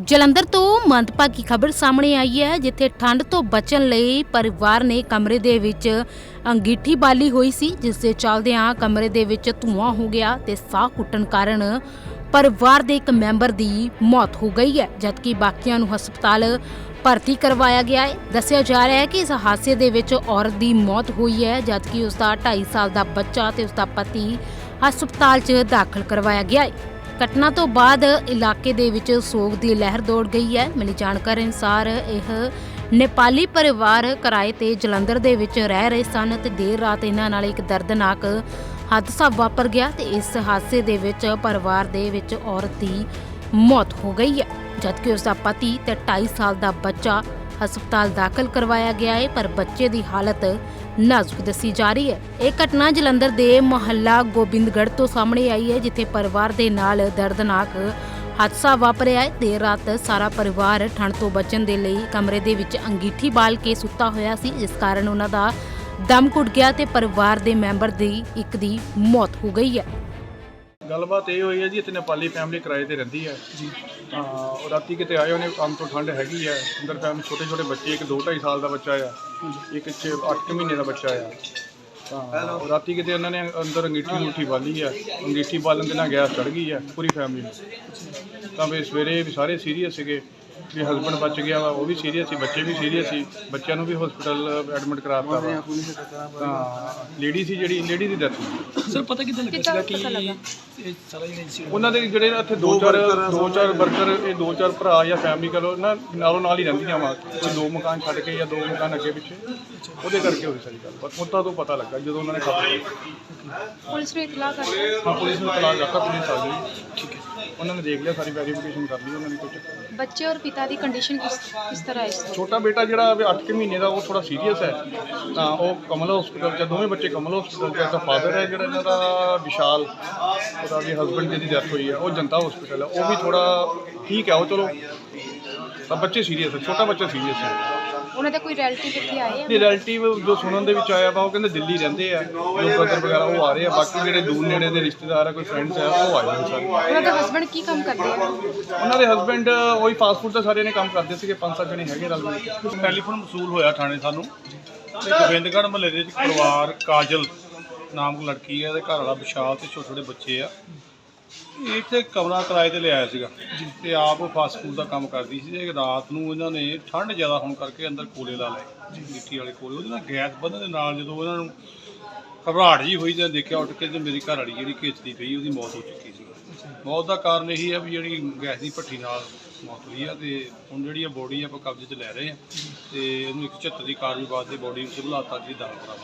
ਜਲੰਧਰ ਤੋਂ ਮੰਦਭਾਗੀ ਖਬਰ ਸਾਹਮਣੇ ਆਈ ਹੈ, ਜਿੱਥੇ ਠੰਡ ਤੋਂ ਬਚਣ ਲਈ ਪਰਿਵਾਰ ਨੇ ਕਮਰੇ ਦੇ ਵਿੱਚ ਅੰਗੀਠੀ ਬਾਲੀ ਹੋਈ ਸੀ ਜਿਸ ਦੇ ਚੱਲਦਿਆਂ ਕਮਰੇ ਦੇ ਵਿੱਚ ਧੂਆਂ ਹੋ ਗਿਆ ਤੇ ਸਾਹ ਘੁੱਟਣ ਕਾਰਨ ਪਰਿਵਾਰ ਦੇ ਇੱਕ ਮੈਂਬਰ ਦੀ ਮੌਤ ਹੋ ਗਈ ਹੈ, ਜਦਕਿ ਬਾਕੀਆਂ ਨੂੰ ਹਸਪਤਾਲ ਭਰਤੀ ਕਰਵਾਇਆ ਗਿਆ ਹੈ। ਦੱਸਿਆ ਜਾ ਰਿਹਾ ਹੈ ਕਿ ਇਸ ਹਾਦਸੇ ਦੇ ਵਿੱਚ ਔਰਤ ਦੀ ਮੌਤ ਹੋਈ ਹੈ, ਜਦਕਿ ਉਸ ਦਾ 2.5 ਸਾਲ ਦਾ ਬੱਚਾ ਤੇ ਉਸ ਦਾ ਪਤੀ ਹਸਪਤਾਲ 'ਚ ਦਾਖਲ ਕਰਵਾਇਆ ਗਿਆ ਹੈ। ਘਟਨਾ ਤੋਂ ਬਾਅਦ ਇਲਾਕੇ ਦੇ ਵਿੱਚ ਸੋਗ ਦੀ ਲਹਿਰ ਦੌੜ ਗਈ ਹੈ। ਮਿਲੀ ਜਾਣਕਾਰੀ ਅਨੁਸਾਰ ਇਹ ਨੇਪਾਲੀ ਪਰਿਵਾਰ ਕਿਰਾਏ ਤੇ ਜਲੰਧਰ ਦੇ ਵਿੱਚ ਰਹਿ ਰਹੇ ਸਨ ਤੇ ਦੇਰ ਰਾਤ ਇਹਨਾਂ ਨਾਲ ਇੱਕ ਦਰਦਨਾਕ ਹਾਦਸਾ ਵਾਪਰ ਗਿਆ ਤੇ ਇਸ ਹਾਦਸੇ ਦੇ ਵਿੱਚ ਪਰਿਵਾਰ ਦੇ ਵਿੱਚ ਔਰਤ ਦੀ ਮੌਤ ਹੋ ਗਈ ਹੈ। ਜਦਕਿ ਉਸ ਦਾ ਪਤੀ ਤੇ 2.5 ਸਾਲ ਦਾ ਬੱਚਾ ਹਸਪਤਾਲ ਦਾਖਲ ਕਰਵਾਇਆ ਗਿਆ ਹੈ ਪਰ ਬੱਚੇ ਦੀ ਹਾਲਤ ਨਾਜ਼ੁਕ ਦੱਸੀ ਜਾ ਰਹੀ ਹੈ। ਇਹ ਘਟਨਾ ਜਲੰਧਰ ਦੇ ਮੁਹੱਲਾ ਗੋਬਿੰਦਗੜ੍ਹ ਤੋਂ ਸਾਹਮਣੇ ਆਈ ਹੈ ਜਿੱਥੇ ਪਰਿਵਾਰ ਦੇ ਨਾਲ ਦਰਦਨਾਕ ਹਾਦਸਾ ਵਾਪਰਿਆ ਹੈ ਦੇਰ ਰਾਤ ਸਾਰਾ ਪਰਿਵਾਰ ਠੰਡ ਤੋਂ ਬਚਣ ਦੇ ਲਈ ਕਮਰੇ ਦੇ ਵਿੱਚ ਅੰਗੀਠੀ ਬਾਲ ਕੇ ਸੁੱਤਾ ਹੋਇਆ ਸੀ। ਜਿਸ ਕਾਰਨ ਉਹਨਾਂ ਦਾ ਦਮ ਘੁੱਟ ਗਿਆ ਤੇ ਪਰਿਵਾਰ ਦੇ ਮੈਂਬਰ ਦੀ ਇੱਕ ਦੀ ਮੌਤ ਹੋ ਗਈ ਹੈ। ਗੱਲਬਾਤ ਇਹ ਹੋਈ ਹੈ ਜੀ ਇੱਥੇ ਨੇਪਾਲੀ ਫੈਮਿਲੀ ਕਿਰਾਏ ਤੇ ਰਹਿੰਦੀ ਹੈ। ਜੀ। ਹਾਂ ਉਹ ਰਾਤੀ ਕਿਤੇ ਆਏ ਉਹਨੇ ਕੰਮ ਤੋਂ ਠੰਡ ਹੈਗੀ ਹੈ ਅੰਦਰ ਫੈਮਿਲੀ ਛੋਟੇ ਛੋਟੇ ਬੱਚੇ ਇੱਕ 2 2.5 ਸਾਲ ਦਾ ਬੱਚਾ ਆ ਇੱਕ 6 8 ਮਹੀਨੇ ਦਾ ਬੱਚਾ ਆ। ਤਾਂ ਉਹ ਰਾਤੀ ਕਿਤੇ ਉਹਨਾਂ ਨੇ ਅੰਦਰ ਅੰਗੀਠੀ ਅੰਗੂਠੀ ਬਾਲੀ ਆ ਅੰਗੀਠੀ ਬਾਲਣ ਦੇ ਨਾਲ ਗੈਸ ਚੜ ਗਈ ਆ ਪੂਰੀ ਫੈਮਿਲੀ ਨੂੰ। ਤਾਂ ਵੀ ਸਵੇਰੇ ਵੀ ਸਾਰੇ ਸੀਰੀਅਸ ਸੀਗੇ। ਵੀ ਹਸਬੰਡ ਬਚ ਗਿਆ ਵਾ ਉਹ ਵੀ ਸੀਰੀਅਸ ਸੀ ਬੱਚੇ ਵੀ ਸੀਰੀਅਸ ਸੀ ਬੱਚਿਆਂ ਨੂੰ ਵੀ ਹਸਪੀਟਲ ਐਡਮਿਟ ਕਰਾਤਾ ਵਾ। ਤਾਂ ਲੇਡੀ ਸੀ ਜਿਹੜੀ ਲੇਡੀ ਦੀ ਡੈਥ ਸਰ ਪਤਾ ਕਿੱਦਾਂ ਲੱਗਾ? ਕਿ ਇਹ ਸਾਰਾ ਹੀ ਸੀ ਉਹਨਾਂ ਦੇ ਜਿਹੜੇ ਇੱਥੇ ਦੋ ਚਾਰ ਦੋ ਚਾਰ ਵਰਕਰ ਇਹ ਦੋ ਚਾਰ ਭਰਾ ਜਾਂ ਫੈਮਿਲੀ ਕਰੋ ਨਾ ਨਾਲੋਂ ਨਾਲ ਹੀ ਰਹਿੰਦੀਆਂ ਵਾ। ਕੋਈ ਦੋ ਮਕਾਨ ਛੱਡ ਕੇ ਜਾਂ ਦੋ ਮਕਾਨ ਅੱਗੇ ਪਿੱਛੇ ਉਹਦੇ ਕਰਕੇ ਹੋਈ ਸਾਰੀ ਗੱਲ। ਪਰ ਮੁੱਦਾ ਤੋਂ ਪਤਾ ਲੱਗਾ ਜਦੋਂ ਉਹਨਾਂ ਨੇ ਖਬਰ ਪੁਲਿਸ ਨੂੰ ਇਤਲਾਹ ਕਰ ਦਿੱਤੀ। ਹਾਂ ਪੁਲਿਸ ਨੂੰ ਤਲਾਕ ਕਰਤਾ ਪੁਲਿਸ ਆ ਗਈ। ਉਹਨਾਂ ਨੇ ਦੇਖ ਲਿਆ ਸਾਰੀ ਵੈਰੀਫਿਕੇਸ਼ਨ ਕਰ ਲਈ ਉਹਨਾਂ ਨੇ ਕੁਝ ਬੱਚੇ ਔਰ ਪਿਤਾ ਦੀ ਕੰਡੀਸ਼ਨ ਕਿਸ ਕਿਸ ਤਰ੍ਹਾਂ ਹੈ ਇਸ ਵਕਤ? ਛੋਟਾ ਬੇਟਾ ਜਿਹੜਾ 8 ਮਹੀਨੇ ਦਾ ਉਹ ਥੋੜਾ ਸੀਰੀਅਸ ਹੈ। ਤਾਂ ਉਹ ਕਮਲ ਹਸਪੀਟਲ ਚ ਦੋਵੇਂ ਬੱਚੇ ਕਮਲ ਹਸਪੀਟਲ ਚ ਦਾ ਫਾਦਰ ਹੈ ਜਿਹੜਾ ਇਹਨਾਂ ਦਾ ਵਿਸ਼ਾਲ ਉਹਦਾ ਵੀ ਹਸਬੰਡ ਜਿਹਦੀ ਡੈਥ ਹੋਈ ਹੈ ਉਹ ਜਨਤਾ ਹਸਪੀਟਲ ਹੈ। ਉਹ ਵੀ ਥੋੜਾ ਠੀਕ ਹੈ ਉਹ ਚਲੋ ਤਾਂ ਬੱਚੇ ਸੀਰੀਅਸ ਹੈ ਛੋਟਾ ਬੱਚਾ ਸੀਰੀਅਸ ਹੈ। ਉਹਨਾਂ ਦੇ ਕੋਈ ਰਿਲੇਟਿਵ ਇੱਥੇ ਆਏ ਆ? ਤੇ ਰਿਲੇਟਿਵ ਜੋ ਸੁਣਨ ਦੇ ਵਿੱਚ ਆਇਆ ਵਾ ਉਹ ਕਹਿੰਦੇ ਦਿੱਲੀ ਰਹਿੰਦੇ ਆ। ਜੋ ਬ੍ਰਦਰ ਵਗੈਰਾ ਉਹ ਆ ਰਹੇ ਆ। ਬਾਕੀ ਜਿਹੜੇ ਦੂਰ ਨੇੜੇ ਦੇ ਰਿਸ਼ਤੇਦਾਰ ਆ ਕੋਈ ਫਰੈਂਡਸ ਆ ਉਹ ਆਏ ਨੇ ਸਾਰੇ। ਉਹਨਾਂ ਦੇ ਹਸਬੰਡ ਕੀ ਕੰਮ ਕਰਦੇ ਆ? ਉਹਨਾਂ ਦੇ ਹਸਬੰਡ ਉਹੀ ਫਾਸਟ ਫੂਡ ਦਾ ਸਾਰੇ ਨੇ ਕੰਮ ਕਰਦੇ ਸੀਗੇ ਪੰਜ ਸੱਤ ਜਣੇ ਹੈਗੇ ਰਲ ਮਿਲ ਕੇ। ਟੈਲੀਫੋਨ ਵਸੂਲ ਹੋਇਆ ਥਾਣੇ ਸਾਨੂੰ। ਤੇ ਗੋਬਿੰਦਗੜ੍ਹ ਮਹੱਲੇ ਦੇ ਵਿੱਚ ਪਰਿਵਾਰ ਕਾਜਲ ਨਾਮ ਦੀ ਲੜਕੀ ਹੈ ਇਹਦੇ ਘਰ ਵਾਲਾ ਵਿਸ਼ਾਲ ਤੇ ਛੋਟੇ ਛੋਟੇ ਬੱਚੇ ਆ। ਇੱਥੇ ਕਮਰਾ ਕਿਰਾਏ ਤੇ ਲਿਆਇਆ ਸੀਗਾ ਤੇ ਆਪ ਫਾਸਟ ਫੂਡ ਦਾ ਕੰਮ ਕਰਦੀ ਸੀ ਤੇ ਰਾਤ ਨੂੰ ਇਹਨਾਂ ਨੇ ਠੰਡ ਜ਼ਿਆਦਾ ਹੋਣ ਕਰਕੇ ਅੰਦਰ ਕੋਲੇ ਲਾ ਲਏ ਮਿੱਟੀ ਵਾਲੇ ਕੋਲੇ। ਉਹਦੇ ਨਾਲ ਗੈਸ ਵਧਣ ਦੇ ਨਾਲ ਜਦੋਂ ਉਹਨਾਂ ਨੂੰ ਘਬਰਾਹਟ ਜੀ ਹੋਈ ਤਾਂ ਦੇਖਿਆ ਉੱਠ ਕੇ ਤੇ ਮੇਰੀ ਘਰ ਵਾਲੀ ਜਿਹੜੀ ਘੇਚਦੀ ਪਈ ਉਹਦੀ ਮੌਤ ਹੋ ਚੁੱਕੀ ਸੀ। ਮੌਤ ਦਾ ਕਾਰਨ ਇਹੀ ਹੈ ਵੀ ਜਿਹੜੀ ਗੈਸ ਦੀ ਭੱਠੀ ਨਾਲ ਮੌਤ ਹੋਈ ਆ ਤੇ ਹੁਣ ਜਿਹੜੀ ਆ ਬੋਡੀ ਆਪਾਂ ਕਬਜ਼ੇ 'ਚ ਲੈ ਰਹੇ ਆ ਤੇ ਇਹਨੂੰ 174 ਦੀ ਕਾਰਵਾਈ ਬਾਅਦ ਤੇ ਬੋਡੀ ਨੂੰ ਸਿਵਲ ਹਸਪਤਾਲ ਦੀ ਦਾਖਲ ਕਰਾਵਾਂਗੇ।